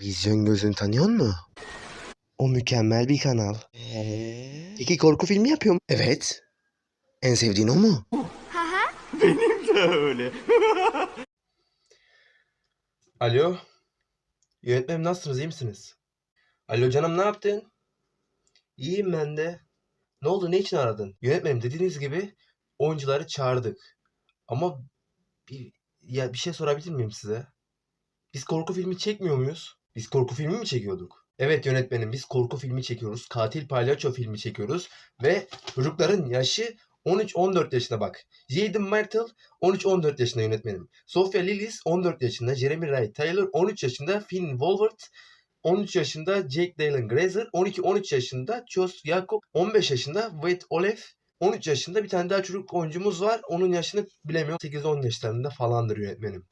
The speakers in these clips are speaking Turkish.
Vizyon gözünü tanıyor mu? O mükemmel bir kanal. Peki korku filmi yapıyor mu? Evet. En sevdiğin o mu? Alo. Yönetmenim nasılsınız iyi misiniz? Alo canım ne yaptın? İyiyim ben de. Ne oldu ne için aradın? Yönetmenim dediğiniz gibi oyuncuları çağırdık. Ama bir, ya bir şey sorabilir miyim size? Biz korku filmi çekmiyor muyuz? Biz korku filmi mi çekiyorduk? Evet yönetmenim biz korku filmi çekiyoruz. Katil palyaço filmi çekiyoruz. Ve çocukların yaşı 13-14 yaşında bak. Jaden Martell 13-14 yaşında yönetmenim. Sophia Lillis 14 yaşında. Jeremy Ray Taylor 13 yaşında. Finn Wolfhard 13 yaşında. Jake Dylan Grazer 12-13 yaşında. Josh Jacob 15 yaşında. Wade Olef 13 yaşında. Bir tane daha çocuk oyuncumuz var. Onun yaşını bilemiyorum. 8-10 yaşlarında falandır yönetmenim.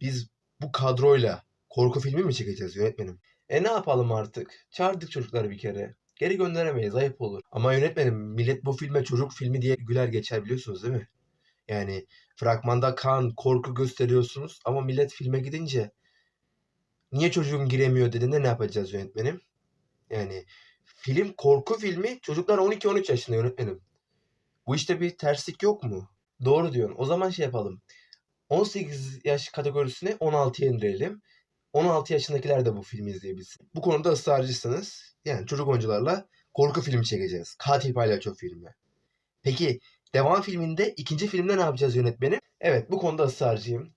Biz bu kadroyla korku filmi mi çekeceğiz yönetmenim? E ne yapalım artık? Çağırdık çocukları bir kere. Geri gönderemeyiz ayıp olur. Ama yönetmenim millet bu filme çocuk filmi diye güler geçer biliyorsunuz değil mi? Yani fragmanda kan, korku gösteriyorsunuz ama millet filme gidince niye çocuğum giremiyor dediğinde ne yapacağız yönetmenim? Yani film korku filmi çocuklar 12-13 yaşında yönetmenim. Bu işte bir terslik yok mu? Doğru diyorsun. O zaman şey yapalım. 18 yaş kategorisini 16'ya indirelim. 16 yaşındakiler de bu filmi izleyebilsin. Bu konuda ısrarcısınız. Yani çocuk oyuncularla korku filmi çekeceğiz. Katil palyaço filmi. Peki devam filminde ikinci filmde ne yapacağız yönetmenim? Evet bu konuda ısrarcıyım.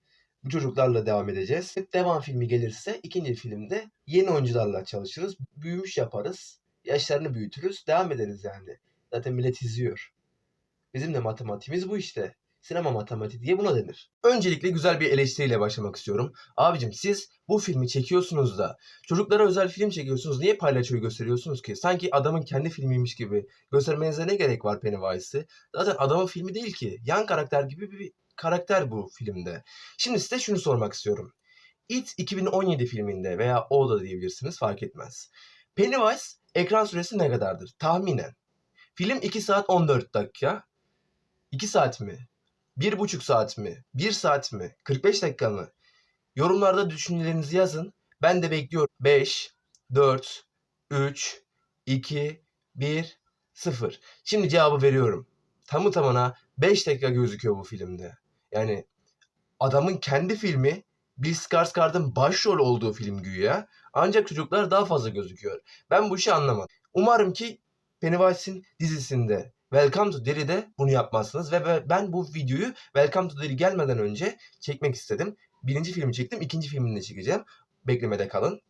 Çocuklarla devam edeceğiz. Devam filmi gelirse ikinci filmde yeni oyuncularla çalışırız. Büyümüş yaparız. Yaşlarını büyütürüz. Devam ederiz yani. Zaten millet izliyor. Bizim de matematiğimiz bu işte. Sinema matematiği diye buna denir. Öncelikle güzel bir eleştiriyle başlamak istiyorum. Abicim siz bu filmi çekiyorsunuz da çocuklara özel film çekiyorsunuz. Niye palyaçoyu gösteriyorsunuz ki? Sanki adamın kendi filmiymiş gibi. Göstermenize ne gerek var Pennywise'ı? Zaten adamın filmi değil ki. Yan karakter gibi bir karakter bu filmde. Şimdi size şunu sormak istiyorum. It 2017 filminde veya o da diyebilirsiniz fark etmez. Pennywise ekran süresi ne kadardır? Tahminen. Film 2 saat 14 dakika. 2 saat mi? Bir buçuk saat mi? Bir saat mi? 45 dakika mı? Yorumlarda düşüncelerinizi yazın. Ben de bekliyorum. 5, 4, 3, 2, 1, 0. Şimdi cevabı veriyorum. Tamı tamına 5 dakika gözüküyor bu filmde. Yani adamın kendi filmi Bill Skarsgård'ın başrol olduğu film güya. Ancak çocuklar daha fazla gözüküyor. Ben bu işi anlamadım. Umarım ki Pennywise'in dizisinde Welcome to Derry'de bunu yapmazsınız ve ben bu videoyu Welcome to Derry gelmeden önce çekmek istedim. Birinci filmi çektim, ikinci filmini de çekeceğim. Beklemede kalın.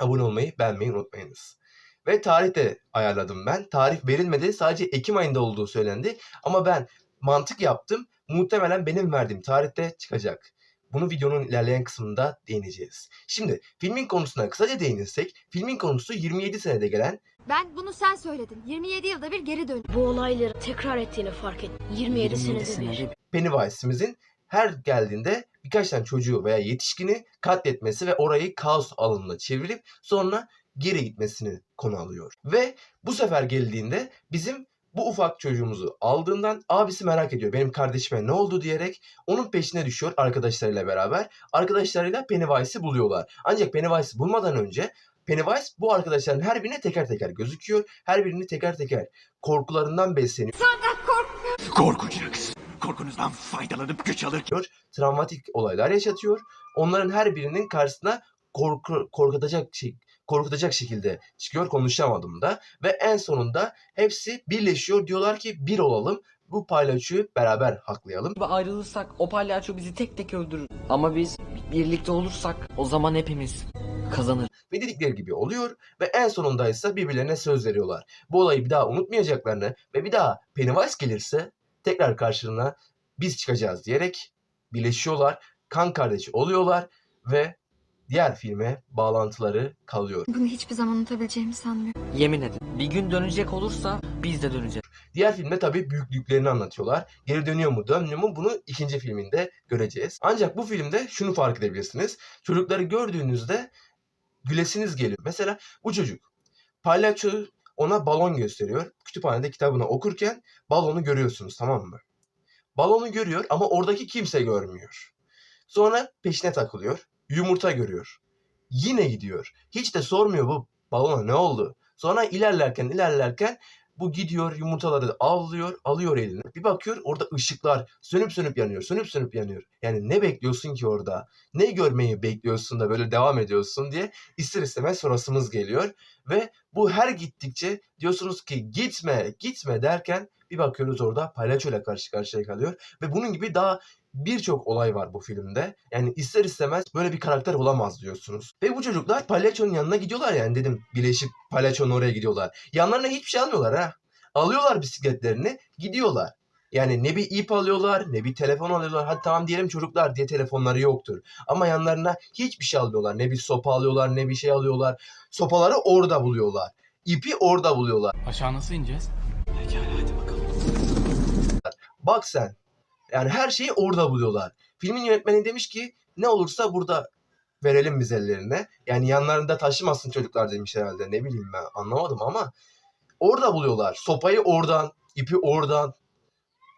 Abone olmayı, beğenmeyi unutmayınız. Ve tarih de ayarladım ben. Tarih verilmedi, sadece Ekim ayında olduğu söylendi. Ama ben mantık yaptım. Muhtemelen benim verdiğim tarihte çıkacak. Bunu videonun ilerleyen kısmında değineceğiz. Şimdi filmin konusuna kısaca değinirsek, filmin konusu 27 senede gelen Ben bunu sen söyledin. 27 yılda bir geri dön. Bu olayları tekrar ettiğini fark ettim. 27, senede bir. Pennywise'imizin her geldiğinde birkaç tane çocuğu veya yetişkini katletmesi ve orayı kaos alanına çevirip sonra geri gitmesini konu alıyor. Ve bu sefer geldiğinde bizim bu ufak çocuğumuzu aldığından abisi merak ediyor. Benim kardeşime ne oldu diyerek onun peşine düşüyor arkadaşlarıyla beraber. Arkadaşlarıyla Pennywise'i buluyorlar. Ancak Pennywise'i bulmadan önce Pennywise bu arkadaşların her birine teker teker gözüküyor. Her birini teker teker korkularından besleniyor. Korkacaksın. Korkunuzdan faydalanıp güç alır. travmatik olaylar yaşatıyor. Onların her birinin karşısına korku, korkutacak şey, korkutacak şekilde çıkıyor. Konuşamadım da ve en sonunda hepsi birleşiyor. Diyorlar ki bir olalım. Bu palyaçoyu beraber haklayalım. Ve ayrılırsak o palyaço bizi tek tek öldürür. Ama biz birlikte olursak o zaman hepimiz kazanır. Ve dedikleri gibi oluyor ve en sonunda ise birbirlerine söz veriyorlar. Bu olayı bir daha unutmayacaklarını ve bir daha Pennywise gelirse tekrar karşılığına biz çıkacağız diyerek birleşiyorlar. Kan kardeşi oluyorlar ve diğer filme bağlantıları kalıyor. Bunu hiçbir zaman unutabileceğimi sanmıyorum. Yemin edin. Bir gün dönecek olursa biz de döneceğiz. Diğer filmde tabii büyüklüklerini anlatıyorlar. Geri dönüyor mu dönmüyor mu bunu ikinci filminde göreceğiz. Ancak bu filmde şunu fark edebilirsiniz. Çocukları gördüğünüzde gülesiniz geliyor. Mesela bu çocuk palyaço ona balon gösteriyor. Kütüphanede kitabını okurken balonu görüyorsunuz tamam mı? Balonu görüyor ama oradaki kimse görmüyor. Sonra peşine takılıyor. Yumurta görüyor. Yine gidiyor. Hiç de sormuyor bu balona ne oldu. Sonra ilerlerken ilerlerken bu gidiyor yumurtaları avlıyor, alıyor eline. Bir bakıyor orada ışıklar sönüp sönüp yanıyor, sönüp sönüp yanıyor. Yani ne bekliyorsun ki orada? Ne görmeyi bekliyorsun da böyle devam ediyorsun diye ister istemez sorasımız geliyor. Ve bu her gittikçe diyorsunuz ki gitme, gitme derken bir bakıyoruz orada palyaçoyla karşı karşıya kalıyor. Ve bunun gibi daha birçok olay var bu filmde. Yani ister istemez böyle bir karakter olamaz diyorsunuz. Ve bu çocuklar palyaçonun yanına gidiyorlar yani dedim. Birleşip palyaçonun oraya gidiyorlar. Yanlarına hiçbir şey almıyorlar ha. Alıyorlar bisikletlerini gidiyorlar. Yani ne bir ip alıyorlar ne bir telefon alıyorlar. Hadi tamam diyelim çocuklar diye telefonları yoktur. Ama yanlarına hiçbir şey almıyorlar. Ne bir sopa alıyorlar ne bir şey alıyorlar. Sopaları orada buluyorlar. İpi orada buluyorlar. Aşağı nasıl ineceğiz? Bak sen. Yani her şeyi orada buluyorlar. Filmin yönetmeni demiş ki ne olursa burada verelim biz ellerine. Yani yanlarında taşımasın çocuklar demiş herhalde. Ne bileyim ben anlamadım ama orada buluyorlar. Sopayı oradan, ipi oradan.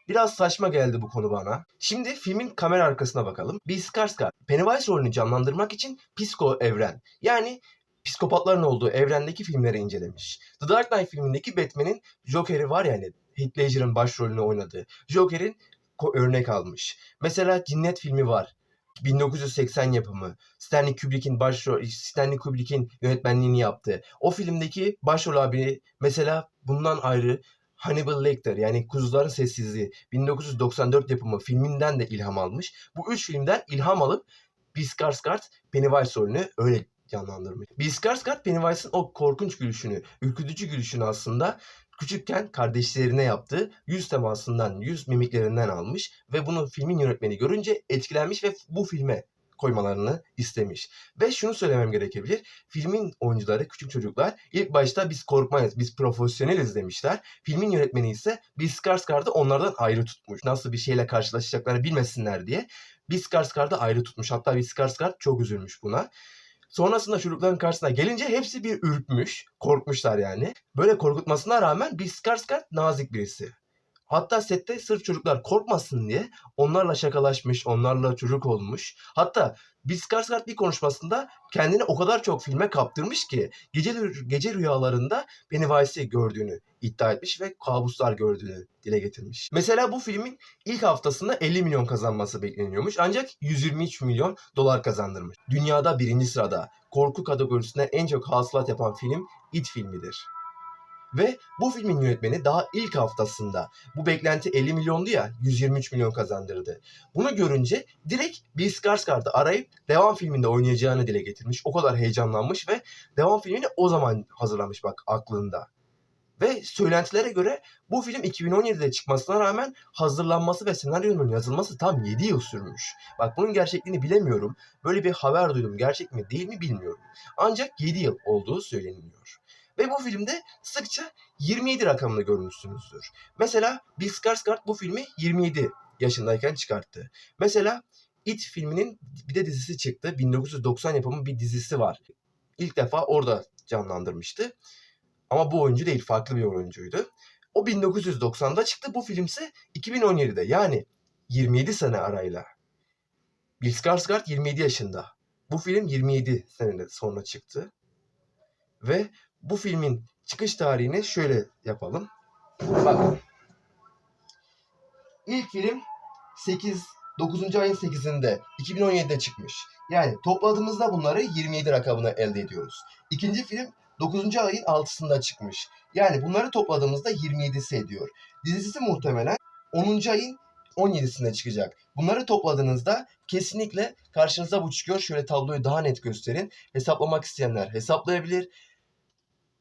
Biraz saçma geldi bu konu bana. Şimdi filmin kamera arkasına bakalım. Bill Skarsgård, Pennywise rolünü canlandırmak için psiko evren. Yani psikopatların olduğu evrendeki filmleri incelemiş. The Dark Knight filmindeki Batman'in Joker'i var yani Heath Ledger'ın başrolünü oynadığı. Joker'in örnek almış. Mesela Cinnet filmi var. 1980 yapımı. Stanley Kubrick'in başrol Stanley Kubrick'in yönetmenliğini yaptı. O filmdeki başrol abi mesela bundan ayrı Hannibal Lecter yani Kuzuların Sessizliği 1994 yapımı filminden de ilham almış. Bu üç filmden ilham alıp Bill Skarsgård Pennywise rolünü öyle canlandırmış. Bill Skarsgård Pennywise'ın o korkunç gülüşünü, ürkütücü gülüşünü aslında küçükken kardeşlerine yaptığı yüz temasından, yüz mimiklerinden almış ve bunu filmin yönetmeni görünce etkilenmiş ve bu filme koymalarını istemiş. Ve şunu söylemem gerekebilir. Filmin oyuncuları, küçük çocuklar ilk başta biz korkmayız, biz profesyoneliz demişler. Filmin yönetmeni ise Bill Skarsgård'ı onlardan ayrı tutmuş. Nasıl bir şeyle karşılaşacaklarını bilmesinler diye Bill Skarsgård'ı ayrı tutmuş. Hatta Bill Skarsgård çok üzülmüş buna. Sonrasında çocukların karşısına gelince hepsi bir ürkmüş. Korkmuşlar yani. Böyle korkutmasına rağmen Bill Skarsgård nazik birisi. Hatta sette sırf çocuklar korkmasın diye onlarla şakalaşmış, onlarla çocuk olmuş. Hatta Bill Skarsgård bir konuşmasında kendini o kadar çok filme kaptırmış ki gece, gece rüyalarında Pennywise'i gördüğünü iddia etmiş ve kabuslar gördüğünü dile getirmiş. Mesela bu filmin ilk haftasında 50 milyon kazanması bekleniyormuş ancak 123 milyon dolar kazandırmış. Dünyada birinci sırada korku kategorisinde en çok hasılat yapan film It filmidir. Ve bu filmin yönetmeni daha ilk haftasında bu beklenti 50 milyondu ya 123 milyon kazandırdı. Bunu görünce direkt Bill Skarsgård'ı arayıp devam filminde oynayacağını dile getirmiş. O kadar heyecanlanmış ve devam filmini o zaman hazırlamış bak aklında. Ve söylentilere göre bu film 2017'de çıkmasına rağmen hazırlanması ve senaryonun yazılması tam 7 yıl sürmüş. Bak bunun gerçekliğini bilemiyorum. Böyle bir haber duydum. Gerçek mi değil mi bilmiyorum. Ancak 7 yıl olduğu söyleniyor. Ve bu filmde sıkça 27 rakamını görmüşsünüzdür. Mesela Bill Skarsgård bu filmi 27 yaşındayken çıkarttı. Mesela It filminin bir de dizisi çıktı. 1990 yapımı bir dizisi var. İlk defa orada canlandırmıştı. Ama bu oyuncu değil, farklı bir oyuncuydu. O 1990'da çıktı. Bu filmse 2017'de. Yani 27 sene arayla. Bill Skarsgård 27 yaşında. Bu film 27 sene sonra çıktı. Ve bu filmin çıkış tarihini şöyle yapalım. Bak. İlk film 8 9. ayın 8'inde 2017'de çıkmış. Yani topladığımızda bunları 27 rakamına elde ediyoruz. İkinci film 9. ayın 6'sında çıkmış. Yani bunları topladığımızda 27'si ediyor. Dizisi muhtemelen 10. ayın 17'sinde çıkacak. Bunları topladığınızda kesinlikle karşınıza bu çıkıyor. Şöyle tabloyu daha net gösterin. Hesaplamak isteyenler hesaplayabilir.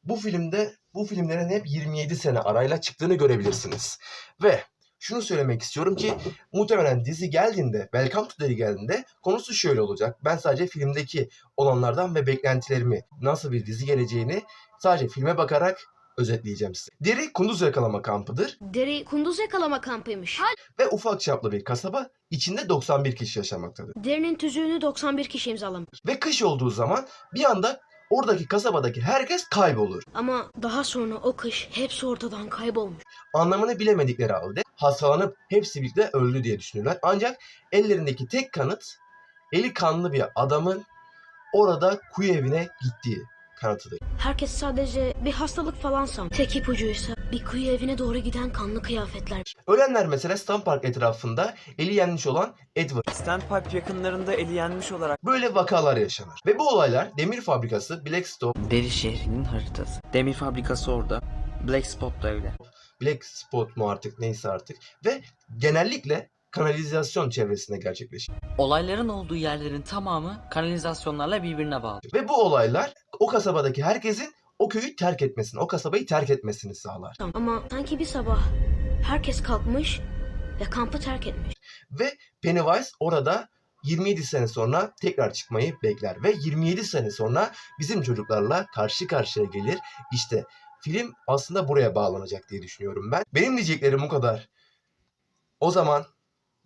Bu filmde bu filmlerin hep 27 sene arayla çıktığını görebilirsiniz. Ve şunu söylemek istiyorum ki muhtemelen dizi geldiğinde, Welcome to Derry geldiğinde konusu şöyle olacak. Ben sadece filmdeki olanlardan ve beklentilerimi nasıl bir dizi geleceğini sadece filme bakarak özetleyeceğim size. Derry kunduz yakalama kampıdır Deri kunduz yakalama kampıymış. ve ufak çaplı bir kasaba içinde 91 kişi yaşamaktadır. Derinin tüzüğünü 91 kişi imzalamış. Ve kış olduğu zaman bir anda oradaki kasabadaki herkes kaybolur. Ama daha sonra o kış hepsi ortadan kaybolmuş. anlamını bilemedikleri halde hastalanıp hepsi birlikte öldü diye düşünürler. Ancak ellerindeki tek kanıt eli kanlı bir adamın orada kuyu evine gittiği kanıtıdır. Herkes sadece bir hastalık falan san. Tek ipucuysa bir kuyu evine doğru giden kanlı kıyafetler. Ölenler mesela Stan Park etrafında eli yenmiş olan Edward. Standpipe yakınlarında eli yenmiş olarak Böyle vakalar yaşanır. Ve bu olaylar demir fabrikası Blackstone, Deri şehrinin haritası. Demir fabrikası orada. Black Spot da öyle. Black Spot mu artık neyse artık ve genellikle kanalizasyon çevresinde gerçekleşir. Olayların olduğu yerlerin tamamı kanalizasyonlarla birbirine bağlı. Ve bu olaylar o kasabadaki herkesin o köyü terk etmesini, o kasabayı terk etmesini sağlar. Ama sanki bir sabah herkes kalkmış ve kampı terk etmiş. Ve Pennywise orada 27 sene sonra tekrar çıkmayı bekler. Ve 27 sene sonra bizim çocuklarla karşı karşıya gelir. İşte film aslında buraya bağlanacak diye düşünüyorum ben. Benim diyeceklerim bu kadar. O zaman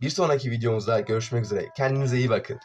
bir sonraki videomuzda görüşmek üzere. Kendinize iyi bakın.